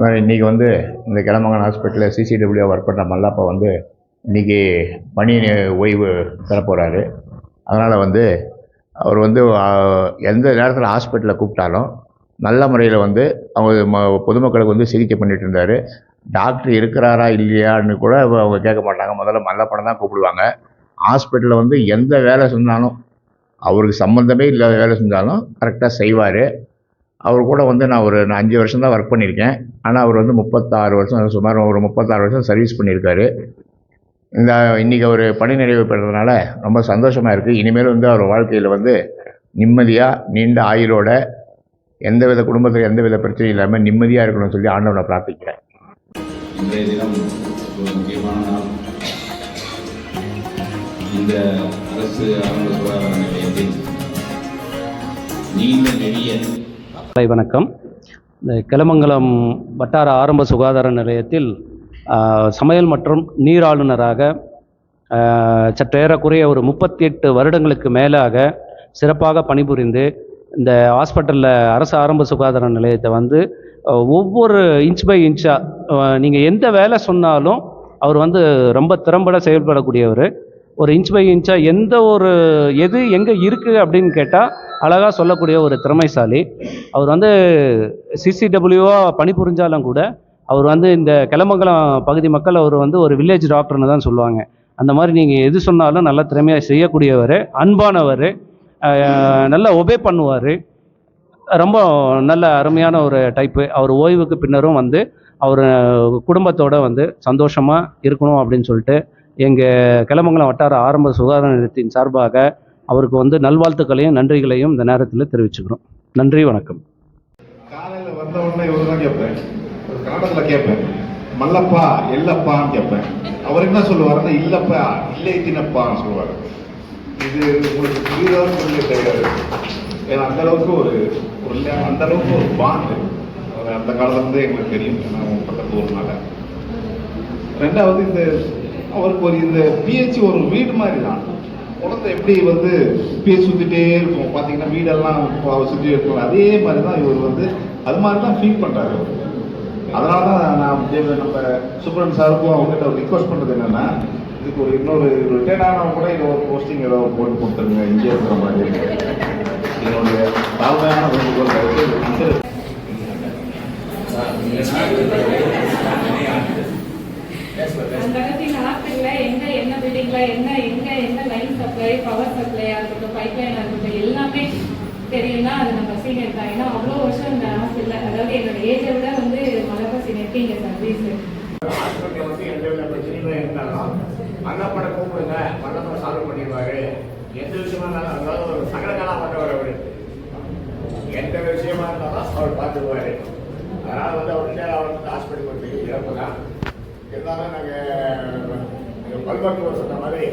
அதனால் இன்றைக்கி வந்து இந்த கிளமங்கலம் ஹாஸ்பிட்டலில் சிசிடபிள்யூ ஒர்க் பண்ணுற மல்லாப்பா வந்து இன்றைக்கி பணி ஓய்வு தரப்போகிறாரு அதனால் வந்து அவர் வந்து எந்த நேரத்தில் ஹாஸ்பிட்டலில் கூப்பிட்டாலும் நல்ல முறையில் வந்து அவங்க ம பொதுமக்களுக்கு வந்து சிகிச்சை பண்ணிகிட்டு இருந்தார். டாக்டர் இருக்கிறாரா இல்லையான்னு கூட அவங்க கேட்க மாட்டாங்க. முதல்ல மல்லப்படம் தான் கூப்பிடுவாங்க. ஹாஸ்பிட்டலில் வந்து எந்த வேலை செஞ்சாலும் அவருக்கு சம்மந்தமே இல்லாத வேலை செஞ்சாலும் கரெக்டாக செய்வார். அவர் கூட வந்து நான் ஒரு நான் அஞ்சு வருஷம் தான் ஒர்க் பண்ணியிருக்கேன். ஆனால் அவர் வந்து முப்பத்தாறு வருஷம் சுமார் ஒரு முப்பத்தாறு வருஷம் சர்வீஸ் பண்ணியிருக்காரு. இந்த இன்றைக்கி அவர் பணி நிறைவு பெறதுனால ரொம்ப சந்தோஷமாக இருக்குது இனிமேல் வந்து அவர் வாழ்க்கையில் வந்து நிம்மதியாக நீண்ட ஆயுளோட எந்தவித குடும்பத்தில் எந்தவித பிரச்சனையும் இல்லாமல் நிம்மதியாக இருக்கணும்னு சொல்லி ஆண்டவனை பிரார்த்திக்கிறேன். இன்றைய தினம் ஒரு முக்கியமான நாள். இந்த அரசு ஆரம்ப சுகாதார நிலையத்தில் நீண்ட நெடிய வணக்கம். இந்த கிளமங்கலம் வட்டார ஆரம்ப சுகாதார நிலையத்தில் சமையல் மற்றும் நீர் ஆளுநராக சற்றேறக்குறைய ஒரு முப்பத்தி எட்டு வருடங்களுக்கு மேலாக சிறப்பாக பணிபுரிந்து இந்த ஹாஸ்பிட்டலில் அரசு ஆரம்ப சுகாதார நிலையத்தை வந்து ஒவ்வொரு இன்ச் பை இன்ச்சாக நீங்கள் எந்த வேலை சொன்னாலும் அவர் வந்து ரொம்ப திறம்பட செயல்படக்கூடியவர். ஒரு இன்ச் பை இன்ச்சாக எந்த ஒரு எது எங்கே இருக்குது அப்படின்னு கேட்டால் அழகாக சொல்லக்கூடிய ஒரு திறமைசாலி. அவர் வந்து சிசிடபிள்யூவாக பணிபுரிஞ்சாலும் கூட அவர் வந்து இந்த கிளமங்கலம் பகுதி மக்கள் அவர் வந்து ஒரு வில்லேஜ் டாக்டர்னு தான் சொல்லுவாங்க. அந்த மாதிரி நீங்கள் எது சொன்னாலும் நல்ல திறமையாக செய்யக்கூடியவர் அன்பானவர் நல்லா ஒபே பண்ணுவார். ரொம்ப நல்ல அருமையான ஒரு டைப்பு அவர் ஓய்வுக்கு பின்னரும் வந்து அவர் குடும்பத்தோடு வந்து சந்தோஷமாக இருக்கணும் அப்படின்னு சொல்லிட்டு எங்கள் கிளமங்கலம் வட்டார ஆரம்ப சுகாதார நிலையத்தின் சார்பாக அவருக்கு வந்து நல்வாழ்த்துக்களையும் நன்றிகளையும் இந்த நேரத்தில் தெரிவிச்சுக்கிறோம். நன்றி வணக்கம். காலையில் வந்த உடனே இவர் தான் கேட்பேன். ஒரு கன்னடத்தில் கேட்பேன். மல்லப்பா எல்லப்பான்னு கேட்பேன். அவர் என்ன சொல்லுவாருன்னா இல்லப்பா இல்லை தினப்பான்னு சொல்லுவார். இது உங்களுக்கு புரியுதான்னு சொல்லி தெரியாது. ஏன்னா அந்த அளவுக்கு ஒரு ஒரு அந்த அளவுக்கு ஒரு பாண்டு. அந்த காலத்துலேருந்தே எங்களுக்கு தெரியும். ஏன்னா பக்கத்து ஊர்னால. ரெண்டாவது இந்த அவருக்கு ஒரு இந்த பிஹெச் ஒரு வீடு மாதிரி தான் குழந்தை எப்படி வந்து பேர் சுற்றிட்டே இருக்கும். பார்த்தீங்கன்னா வீடெல்லாம் அவர் சுற்றி இருக்கும் அதே மாதிரி தான் இவர் வந்து அது மாதிரி தான் ஃபீல் பண்ணுறாரு அவர். அதனால தான் நான் நம்ம சுப்ரன் சாருக்கும் அவங்ககிட்ட ஒரு ரிக்வஸ்ட் பண்ணுறது என்னென்னா இதுக்கு ஒரு இன்னொரு ரிட்டையர்ட் ஆனவங்க கூட இது ஒரு போஸ்டிங் ஏதோ போட்டு கொடுத்துருங்க இங்கே இருக்கிற மாதிரி. என்னுடைய தாழ்மையான வேண்டுகோள் அந்த என்ன பில்டிங்ல என்ன என்ன சப்ளை பவர் சப்ளையா இருக்கட்டும் பைப் லைனா இருக்கட்டும் எல்லாமே தெரியும்னா அது நம்ம சீனியர் தான். ஏன்னா அவ்வளோ வருஷம் இந்த ஹாஸ்பிட்டல் அதாவது என்னோட ஏஜை விட வந்து மலப்பா சீனியருக்கு இங்க சர்வீஸ். ஹாஸ்பிட்டல் வந்து எந்த வித பிரச்சனையுமே இருந்தாலும் மன்னப்பட கூப்பிடுங்க. மன்னப்பட சால்வ் பண்ணிடுவாரு. எந்த விஷயமா இருந்தாலும் அதாவது ஒரு சகலகலா பண்ணவர் அவர் எந்த விஷயமா இருந்தாலும் அவர் பார்த்துக்குவாரு. அதனால் வந்து அவர்கிட்ட அவர் வந்து ஹாஸ்பிட்டல் ஒரு பெரிய இறப்பு தான் இருந்தாலும் நாங்கள் பல்மருத்துவர் சொன்ன மாதிரி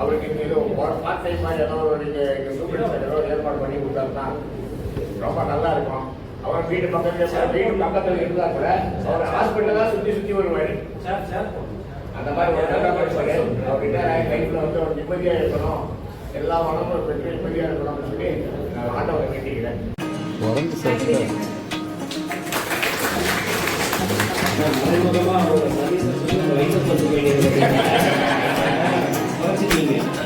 அவருக்கு ஏதோ பார்ட் டைம் மாதிரி ஏதோ ஒரு நீங்கள் சூப்பர் ஏதோ ஏற்பாடு பண்ணி கொடுத்தாருன்னா ரொம்ப நல்லா இருக்கும். அவர் வீட்டு பக்கத்துல வீட்டு பக்கத்துல இருந்தா கூட அவர் ஹாஸ்பிட்டல் தான் சுத்தி சுத்தி வருவாரு. அந்த மாதிரி ஒரு நல்ல மனுஷரு. அவர்கிட்ட லைஃப்ல வந்து ஒரு நிம்மதியா இருக்கணும் எல்லா வளமும் பெற்று நிம்மதியா இருக்கணும்னு சொல்லி நான் ஆண்டவரை வேண்டிக்கிறேன்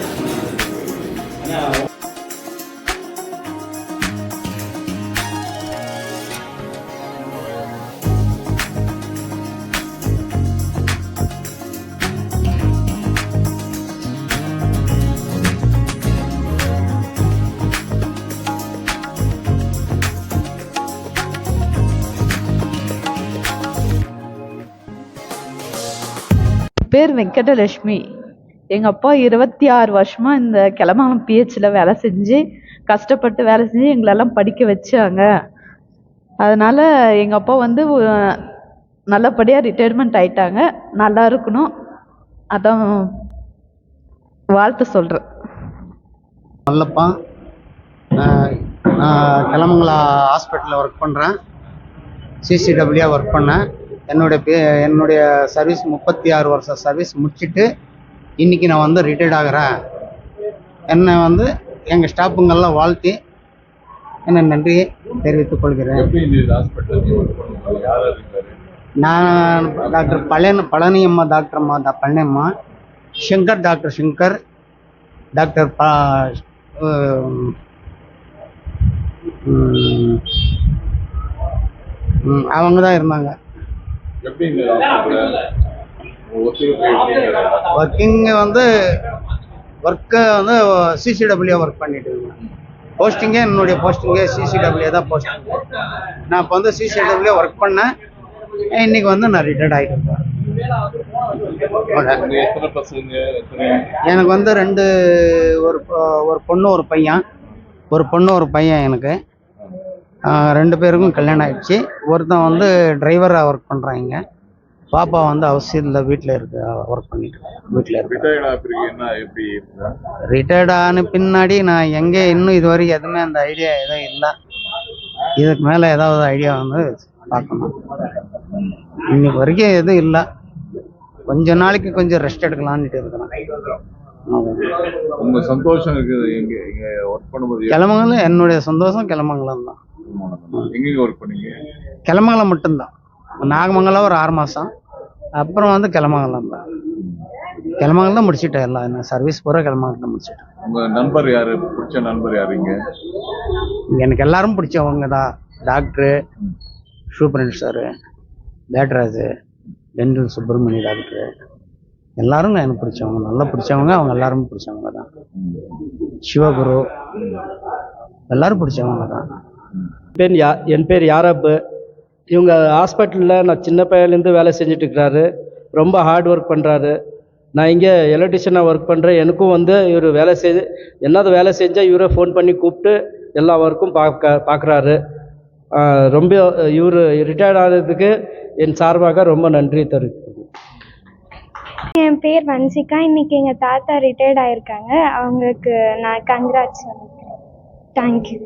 பேர் வெங்கடலட்சுமி. எங்கள் அப்பா இருபத்தி ஆறு வருஷமாக இந்த கிளமங்கலம் பிஹெச்சில் வேலை செஞ்சு கஷ்டப்பட்டு வேலை செஞ்சு எங்களெல்லாம் படிக்க வச்சாங்க. அதனால் எங்கள் அப்பா வந்து நல்லபடியாக ரிட்டையர்மெண்ட் ஆயிட்டாங்க. நல்லா இருக்கணும். அதான் வாழ்த்து சொல்கிறேன் நல்லப்பா. நான் நான் ஹாஸ்பிட்டலில் ஒர்க் பண்ணுறேன் சிசிடபிள்யூ ஒர்க் பண்ணேன். என்னுடைய பே என்னுடைய சர்வீஸ் முப்பத்தி ஆறு வருஷம் சர்வீஸ் முடிச்சுட்டு இன்றைக்கி நான் வந்து ரிட்டையர்ட் ஆகிறேன். என்னை வந்து எங்கள் ஸ்டாஃபுங்கெல்லாம் வாழ்த்தி என்ன நன்றியை தெரிவித்துக் கொள்கிறேன். நான் டாக்டர் பழனி பழனி அம்மா டாக்டர் அம்மா த பழனி அம்மா சங்கர் டாக்டர் சங்கர் டாக்டர் ப அவங்க தான் இருந்தாங்க. ஒர்க்கிங்கு வந்து ஒர்க்கை வந்து சிசிடபிள்யூ ஒர்க் பண்ணிட்டு இருக்கேன் போஸ்டிங்கே என்னுடைய போஸ்டிங்கே சிசிடபிள்யூ தான் போஸ்டிங் நான் இப்போ வந்து சிசிடபிள்யூ ஒர்க் பண்ணேன். இன்னைக்கு வந்து நான் ரிட்டையர்ட் ஆகிட்டு எனக்கு வந்து ரெண்டு ஒரு ஒரு பொண்ணு ஒரு பையன். ஒரு பொண்ணு ஒரு பையன் எனக்கு. ரெண்டு பேருக்கும் கல்யாணம் ஆயிடுச்சு. ஒருத்தன் வந்து டிரைவராக ஒர்க் பண்ணுறாங்க பாப்பா வந்து அவசியத்தில் வீட்டில் இருக்கு ஒர்க் பண்ணிட்டு வீட்டில் இருக்கு. ரிட்டையர்ட் ஆன பின்னாடி நான் எங்கே இன்னும் இது வரைக்கும் எதுவுமே அந்த ஐடியா எதுவும் இல்லை. இதுக்கு மேலே ஏதாவது ஐடியா வந்து பார்க்கணும். இன்னைக்கு வரைக்கும் எதுவும் இல்லை. கொஞ்ச நாளைக்கு கொஞ்சம் ரெஸ்ட் எடுக்கலான்ட்டு இருக்கிறேன். உங்க சந்தோஷம் இருக்குது எங்க எங்க ஒர்க் பண்ணும்போது கிளமங்கலம் என்னுடைய சந்தோஷம் கிளமங்கலம் தான். எங்கெங்க ஒர்க் பண்ணீங்க? கிளமங்கலம் மட்டும்தான். நாகமங்கலம் ஒரு ஆறு மாதம் அப்புறம் வந்து கிளமங்கலம் கிளமங்கலம் தான் முடிச்சிட்டேன் எல்லாம். என்ன சர்வீஸ் பூரா கிளமங்கலம் தான் முடிச்சிட்டேன். உங்க நண்பர் யாரு? பிடிச்ச நண்பர் யாருங்க எனக்கு எல்லாரும் பிடிச்சவங்க தான். டாக்டரு சூப்பரண்ட் சாரு பேட்ராஜு டென்டல் சுப்பிரமணிய டாக்டரு எல்லாரும் எனக்கு பிடிச்சவங்க. நல்லா பிடிச்சவங்க அவங்க எல்லாரும் பிடிச்சவங்க தான். சிவகுரு. எல்லாரும் பிடிச்சவங்க தான். பேர் யா என் பேர் யாரப்பு. இவங்க ஹாஸ்பிட்டலில் நான் சின்ன பையன்லேருந்து வேலை செஞ்சுட்டு இருக்கிறாரு ரொம்ப ஹார்ட் ஒர்க் பண்ணுறாரு நான் இங்கே எலக்ட்ரிஷியனாக ஒர்க் பண்ணுறேன் எனக்கும் வந்து இவர் வேலை செஞ்சு என்னது வேலை செஞ்சால் இவரை ஃபோன் பண்ணி கூப்பிட்டு எல்லா ஒர்க்கும் பார்க்க பார்க்குறாரு ரொம்ப இவர் ரிட்டையர்ட் ஆனதுக்கு என் சார்பாக ரொம்ப நன்றி தெரிவித்துக்கிறேன் என் பேர் வன்சிகா. இன்னைக்கு எங்கள் தாத்தா ரிட்டையர்ட் ஆயிருக்காங்க. அவங்களுக்கு நான் கங்க்ராட்ஸ் தேங்க்யூ